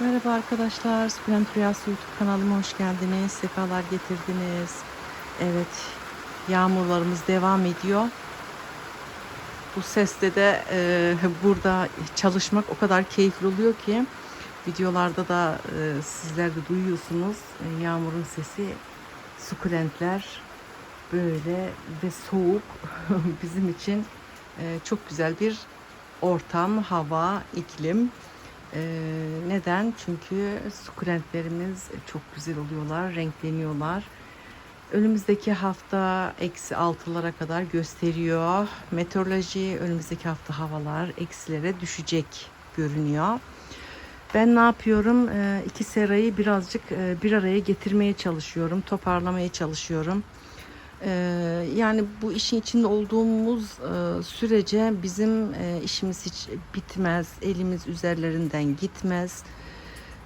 Merhaba arkadaşlar, Sukulent Rüyası YouTube kanalıma hoş geldiniz, sefalar getirdiniz. Evet, yağmurlarımız devam ediyor. Bu sesle de e, burada çalışmak o kadar keyifli oluyor ki videolarda da e, sizler de duyuyorsunuz. E, yağmurun sesi, sukulentler böyle ve soğuk bizim için e, çok güzel bir ortam, hava, iklim. Ee, neden? Çünkü sukulentlerimiz çok güzel oluyorlar, renkleniyorlar. Önümüzdeki hafta eksi altılara kadar gösteriyor. Meteoroloji önümüzdeki hafta havalar eksilere düşecek görünüyor. Ben ne yapıyorum? Ee, iki serayı birazcık e, bir araya getirmeye çalışıyorum, toparlamaya çalışıyorum. Ee, yani bu işin içinde olduğumuz e, sürece bizim e, işimiz hiç bitmez, elimiz üzerlerinden gitmez.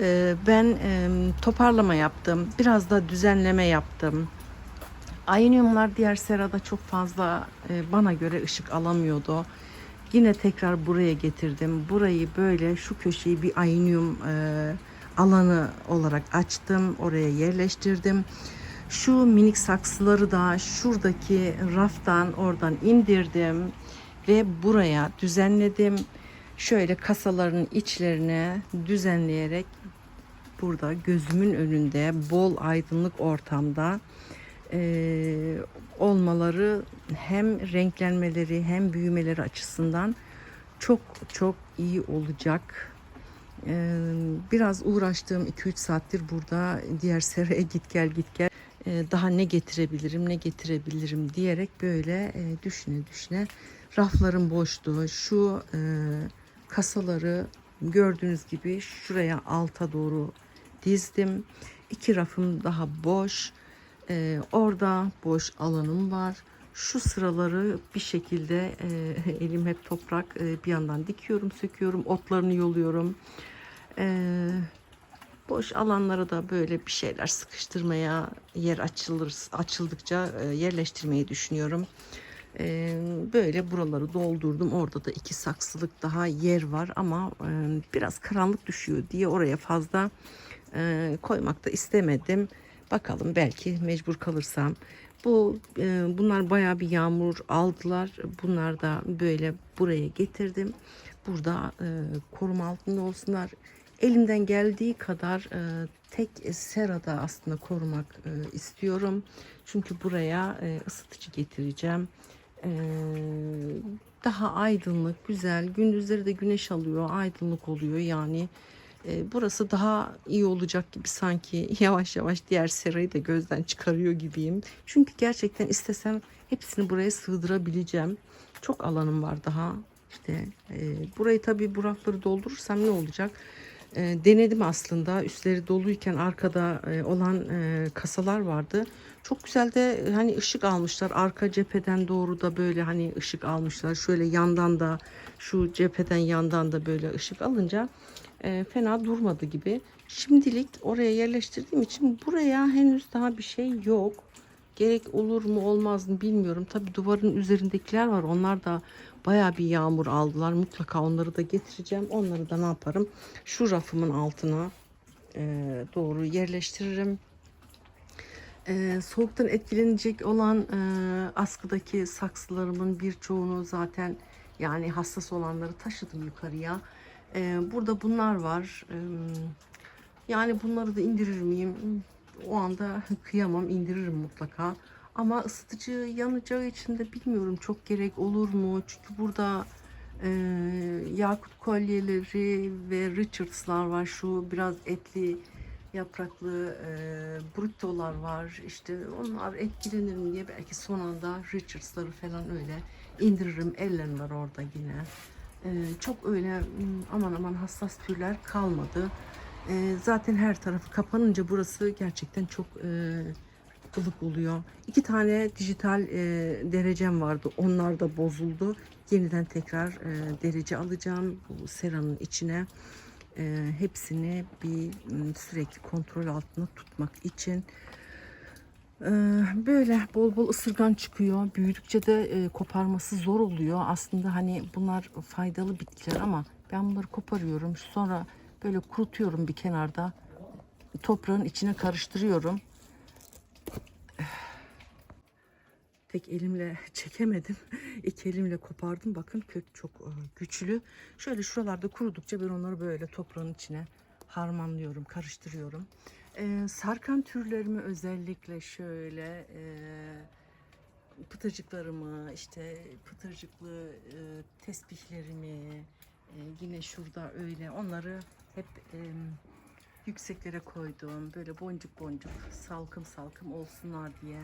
Ee, ben toparlama yaptım, biraz da düzenleme yaptım. Ayniumlar diğer serada çok fazla e, bana göre ışık alamıyordu. Yine tekrar buraya getirdim. Burayı böyle şu köşeyi bir aynium e, alanı olarak açtım. Oraya yerleştirdim. Şu minik saksıları da şuradaki raftan oradan indirdim ve buraya düzenledim. Şöyle kasaların içlerine düzenleyerek burada gözümün önünde bol aydınlık ortamda eee, olmaları hem renklenmeleri hem büyümeleri açısından çok çok iyi olacak. Eee, biraz uğraştığım 2-3 saattir burada diğer seraya git gel git gel e, daha ne getirebilirim ne getirebilirim diyerek böyle e, düşüne düşüne rafların boşluğu şu e, kasaları gördüğünüz gibi şuraya alta doğru dizdim. İki rafım daha boş. E, orada boş alanım var. Şu sıraları bir şekilde e, elim hep toprak e, bir yandan dikiyorum, söküyorum, otlarını yoluyorum. Boş alanlara da böyle bir şeyler sıkıştırmaya yer açılır açıldıkça e, yerleştirmeyi düşünüyorum. E, böyle buraları doldurdum. Orada da iki saksılık daha yer var ama e, biraz karanlık düşüyor diye oraya fazla koymak da istemedim. Bakalım belki mecbur kalırsam. Bu bunlar bayağı bir yağmur aldılar. Bunlar da böyle buraya getirdim. Burada e, koruma altında olsunlar. Elimden geldiği kadar e, tek serada aslında korumak e, istiyorum. Çünkü buraya e, ısıtıcı getireceğim. E, daha aydınlık, güzel. Gündüzleri de güneş alıyor, aydınlık oluyor. Yani e, burası daha iyi olacak gibi sanki yavaş yavaş diğer serayı da gözden çıkarıyor gibiyim. Çünkü gerçekten istesem hepsini buraya sığdırabileceğim. Çok alanım var daha. İşte e, burayı tabii bu rafları doldurursam ne olacak? E, denedim aslında. Üstleri doluyken arkada e, olan e, kasalar vardı. Çok güzel de e, hani ışık almışlar. Arka cepheden doğru da böyle hani ışık almışlar. Şöyle yandan da şu cepheden yandan da böyle ışık alınca e, fena durmadı gibi. Şimdilik oraya yerleştirdiğim için buraya henüz daha bir şey yok. Gerek olur mu olmaz mı bilmiyorum. Tabi duvarın üzerindekiler var. Onlar da baya bir yağmur aldılar. Mutlaka onları da getireceğim. Onları da ne yaparım? Şu rafımın altına e, doğru yerleştiririm. E, soğuktan etkilenecek olan e, askıdaki saksılarımın birçoğunu zaten yani hassas olanları taşıdım yukarıya. E, burada bunlar var. E, yani bunları da indirir miyim? O anda kıyamam indiririm mutlaka. Ama ısıtıcı yanacağı için de bilmiyorum çok gerek olur mu? Çünkü burada e, yakut kolyeleri ve Richards'lar var. Şu biraz etli yapraklı e, bruttolar var. İşte onlar etkilenir mi diye belki son anda Richards'ları falan öyle indiririm. Ellen var orada yine. E, çok öyle aman aman hassas türler kalmadı. E, zaten her tarafı kapanınca burası gerçekten çok e, ılık oluyor. İki tane dijital e, derecem vardı. Onlar da bozuldu. Yeniden tekrar e, derece alacağım bu seranın içine. E, hepsini bir m, sürekli kontrol altında tutmak için. E, böyle bol bol ısırgan çıkıyor. Büyüdükçe de e, koparması zor oluyor. Aslında hani bunlar faydalı bitkiler ama ben bunları koparıyorum. Sonra böyle kurutuyorum bir kenarda. Toprağın içine karıştırıyorum. Tek elimle çekemedim. İki elimle kopardım. Bakın kök çok e, güçlü. Şöyle şuralarda kurudukça ben onları böyle toprağın içine harmanlıyorum, karıştırıyorum. Ee, sarkan türlerimi özellikle şöyle e, pıtırcıklarımı, işte pıtırcıklı e, tesbihlerimi, e, yine şurada öyle onları hep e, yükseklere koydum. Böyle boncuk boncuk, salkım salkım olsunlar diye.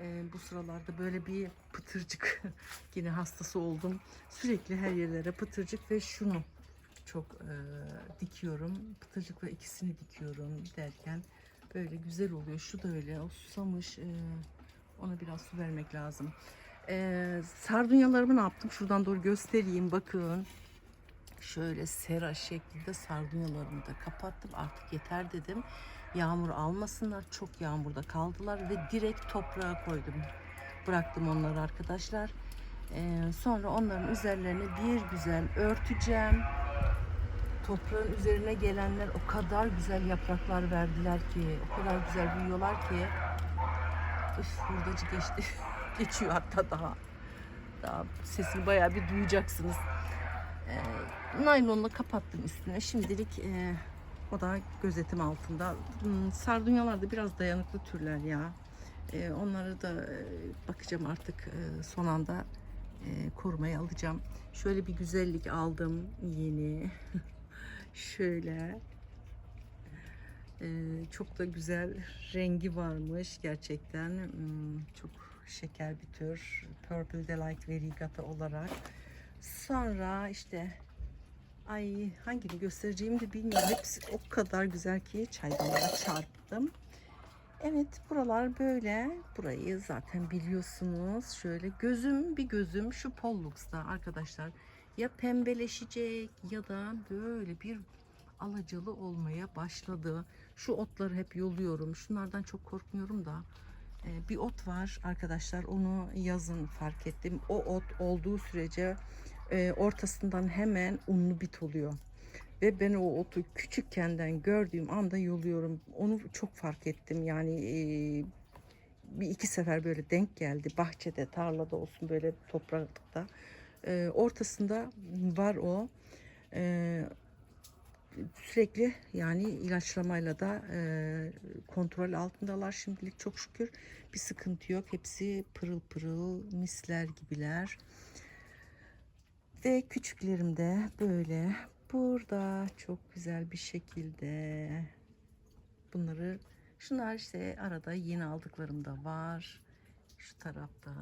E, bu sıralarda böyle bir pıtırcık yine hastası oldum. Sürekli her yerlere pıtırcık ve şunu çok e, dikiyorum. Pıtırcık ve ikisini dikiyorum derken böyle güzel oluyor. Şu da öyle. O susamış. e, ona biraz su vermek lazım. E, sardunyalarımı ne yaptım? Şuradan doğru göstereyim. Bakın. Şöyle sera şeklinde sardunyalarımı da kapattım. Artık yeter dedim. Yağmur almasınlar. Çok yağmurda kaldılar ve direkt toprağa koydum. Bıraktım onları arkadaşlar. Ee, sonra onların üzerlerini bir güzel örteceğim. Toprağın üzerine gelenler o kadar güzel yapraklar verdiler ki, o kadar güzel büyüyorlar ki. Üf, hurdacı geçti. Geçiyor hatta daha. Daha sesini bayağı bir duyacaksınız. Ee, naylonla kapattım üstüne. Şimdilik e, o da gözetim altında. Hmm, sardunyalar da biraz dayanıklı türler ya. Ee, onları da e, bakacağım artık e, son anda e, korumaya alacağım. Şöyle bir güzellik aldım yeni. Şöyle. Ee, çok da güzel rengi varmış gerçekten. Hmm, çok şeker bir tür. Purple Delight Variegata olarak. Sonra işte ay hangini göstereceğimi de bilmiyorum. Hepsi o kadar güzel ki çaydanlara çarptım. Evet buralar böyle. Burayı zaten biliyorsunuz. Şöyle gözüm bir gözüm şu Pollux'ta arkadaşlar. Ya pembeleşecek ya da böyle bir alacalı olmaya başladı. Şu otları hep yoluyorum. Şunlardan çok korkmuyorum da. Ee, bir ot var arkadaşlar. Onu yazın fark ettim. O ot olduğu sürece e, ortasından hemen unlu bit oluyor. Ve ben o otu küçükkenden gördüğüm anda yoluyorum. Onu çok fark ettim. Yani e, bir iki sefer böyle denk geldi. Bahçede, tarlada olsun böyle toprakta. E, ortasında var o. Sürekli yani ilaçlamayla da e, kontrol altındalar şimdilik çok şükür. Bir sıkıntı yok. Hepsi pırıl pırıl misler gibiler. Ve küçüklerim de böyle burada çok güzel bir şekilde bunları şunlar işte arada yeni aldıklarım da var. Şu tarafta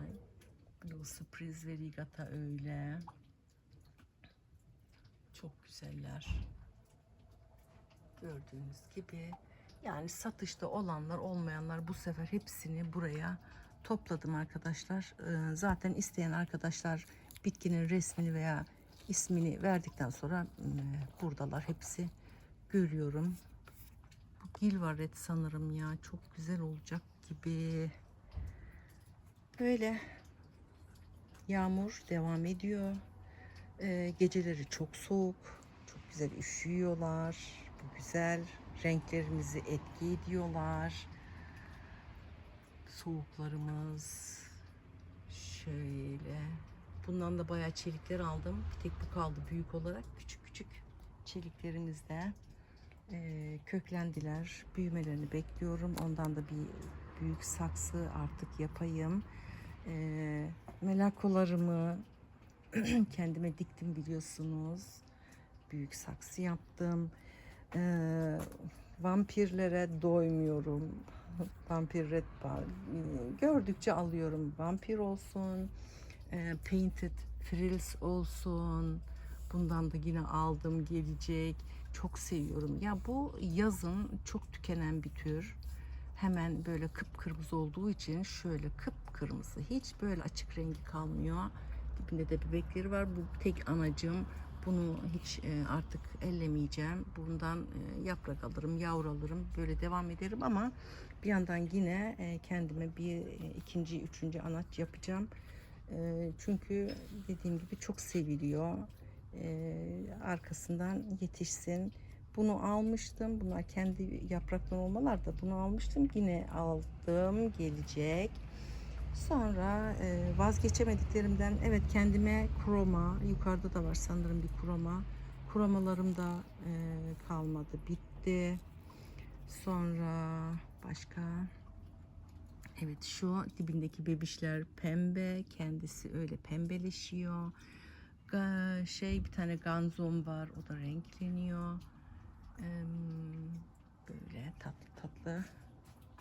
Blue Surprise ve Rigata öyle. Çok güzeller. Gördüğünüz gibi yani satışta olanlar olmayanlar bu sefer hepsini buraya topladım arkadaşlar. Ee, zaten isteyen arkadaşlar bitkinin resmini veya ismini verdikten sonra e, buradalar hepsi görüyorum. Bu gilvaret sanırım ya çok güzel olacak gibi. Böyle yağmur devam ediyor. Ee, geceleri çok soğuk. Çok güzel üşüyorlar. Güzel renklerimizi etki ediyorlar. Soğuklarımız şöyle. Bundan da bayağı çelikler aldım. Bir tek bu kaldı büyük olarak. Küçük küçük çeliklerimiz de e, köklendiler. Büyümelerini bekliyorum. Ondan da bir büyük saksı artık yapayım. E, melakolarımı kendime diktim biliyorsunuz. Büyük saksı yaptım. Ee, vampirlere doymuyorum. Vampir red bar. Gördükçe alıyorum. Vampir olsun. e, painted frills olsun. Bundan da yine aldım gelecek. Çok seviyorum. Ya bu yazın çok tükenen bir tür. Hemen böyle kıpkırmızı olduğu için şöyle kıpkırmızı. Hiç böyle açık rengi kalmıyor. Dibinde de bebekleri var. Bu tek anacığım. Bunu hiç e, artık ellemeyeceğim. Bundan e, yaprak alırım, yavru alırım. Böyle devam ederim ama bir yandan yine e, kendime bir ikinci, üçüncü anaç yapacağım. Çünkü dediğim gibi çok seviliyor. Arkasından yetişsin. Bunu almıştım. Bunlar kendi yaprakları olmalar da bunu almıştım. Yine aldım. Gelecek. Sonra e, vazgeçemediklerimden evet kendime kroma yukarıda da var sanırım bir kroma. Kromalarım da e, kalmadı. Bitti. Sonra başka Evet şu dibindeki bebişler pembe. Kendisi öyle pembeleşiyor. Şey bir tane ganzom var. O da renkleniyor. Böyle tatlı tatlı.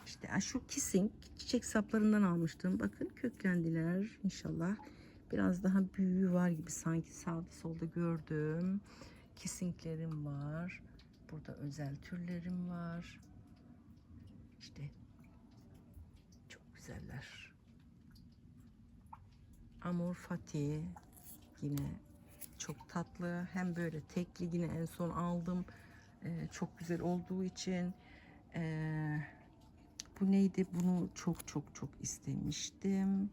İşte şu kissing çiçek saplarından almıştım. Bakın köklendiler inşallah. Biraz daha büyüğü var gibi sanki sağda solda gördüm. Kissinglerim var. Burada özel türlerim var. İşte çok güzeller. Amor Fatih yine çok tatlı. Hem böyle tekli yine en son aldım. Ee, çok güzel olduğu için. Ee, bu neydi? Bunu çok çok çok istemiştim.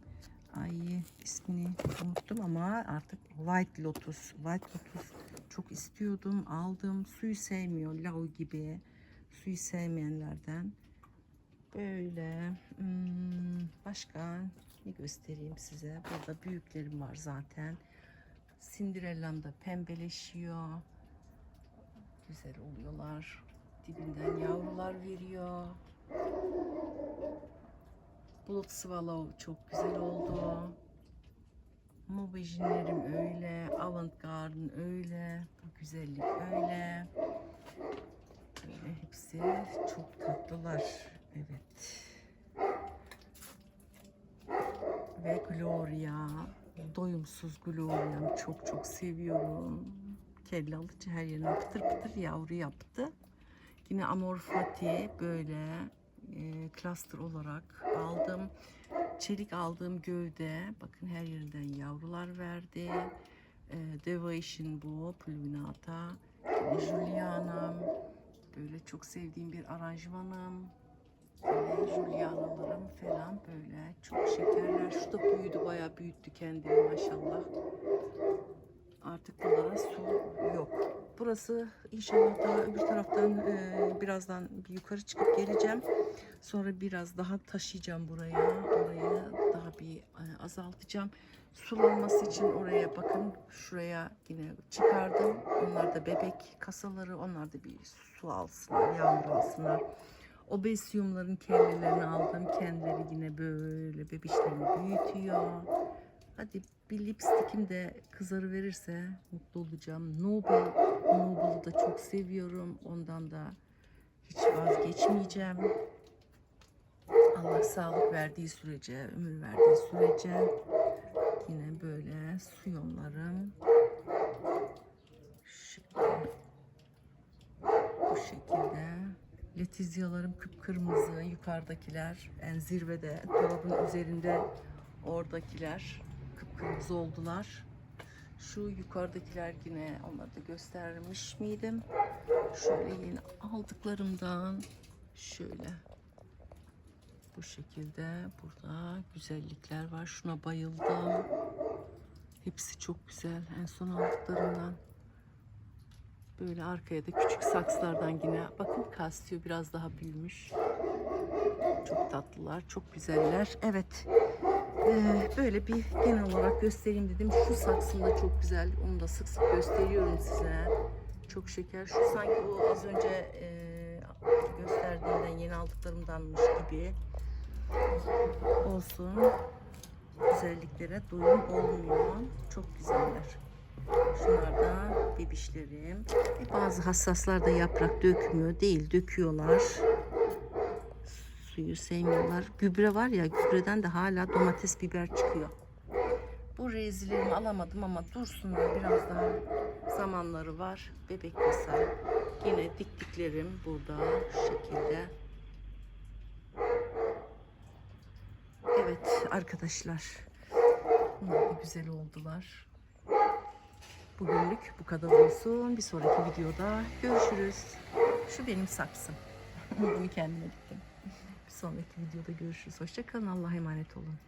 Ay ismini unuttum ama artık White Lotus. White Lotus çok istiyordum. Aldım. Suyu sevmiyor. Lau gibi. Suyu sevmeyenlerden. Böyle. hmm, başka ne göstereyim size? Burada büyüklerim var zaten. Cinderella'm da pembeleşiyor. Güzel oluyorlar. Dibinden yavrular veriyor. Bulut Swallow çok güzel oldu. Mobijinlerim öyle. Avantgarden öyle. Bu güzellik öyle. Böyle hepsi çok tatlılar. Evet. Ve Gloria. Doyumsuz Gloria'm çok çok seviyorum. Kelle alıcı her yerine pıtır pıtır yavru yaptı. Yine Amor Fatih böyle e, cluster olarak aldım. Çelik aldığım gövde bakın her yerinden yavrular verdi. E, Devotion bu Pulvinata. Yine Juliana'm. Böyle çok sevdiğim bir aranjmanım. Juliana'larım falan böyle çok şekerler. Şu da büyüdü bayağı büyüttü kendini maşallah. Artık buralara su yok. Burası inşallah daha öbür taraftan e, birazdan bir yukarı çıkıp geleceğim. Sonra biraz daha taşıyacağım buraya. Orayı daha bir e, azaltacağım. Sulanması için oraya bakın şuraya yine çıkardım. Onlar da bebek kasaları. Onlar da bir su alsınlar, yağmur alsınlar. Obesyumların kellelerini aldım. Kendileri yine böyle bebişlerini büyütüyor. Hadi bir lipstikim de kızarı verirse mutlu olacağım. Noble, Noble'ı da çok seviyorum. Ondan da hiç vazgeçmeyeceğim. Allah sağlık verdiği sürece, ömür verdiği sürece yine böyle suyonlarım şöyle bu şekilde letizyalarım kıpkırmızı yukarıdakiler en zirvede dolabın üzerinde oradakiler kıpkırmızı oldular. Şu yukarıdakiler yine onları da göstermiş miydim? Şöyle yeni aldıklarımdan şöyle bu şekilde burada güzellikler var. Şuna bayıldım. Hepsi çok güzel. En son aldıklarımdan. Böyle arkaya da küçük saksılardan yine bakın kastıyor biraz daha büyümüş. Çok tatlılar, çok güzeller. Evet. Ee, böyle bir genel olarak göstereyim dedim. Şu saksım da çok güzel. Onu da sık sık gösteriyorum size. Çok şeker. Şu sanki o az önce e, gösterdiğimden yeni aldıklarımdanmış gibi. Olsun. Güzelliklere doyum olmuyor. Çok güzeller. Şunlar da bebişlerim. E, bazı hassaslar da yaprak dökmüyor. Değil döküyorlar. Suyu sevmiyorlar. Gübre var ya gübreden de hala domates biber çıkıyor. Bu rezilerimi alamadım ama dursunlar biraz daha zamanları var. Bebek kasa. Yine diktiklerim burada şu şekilde. Evet arkadaşlar. Bunlar güzel oldular. Bugünlük bu kadar olsun. Bir sonraki videoda görüşürüz. Şu benim saksım. Bunu kendime diktim. Sonraki videoda görüşürüz. Hoşçakalın. Allah'a emanet olun.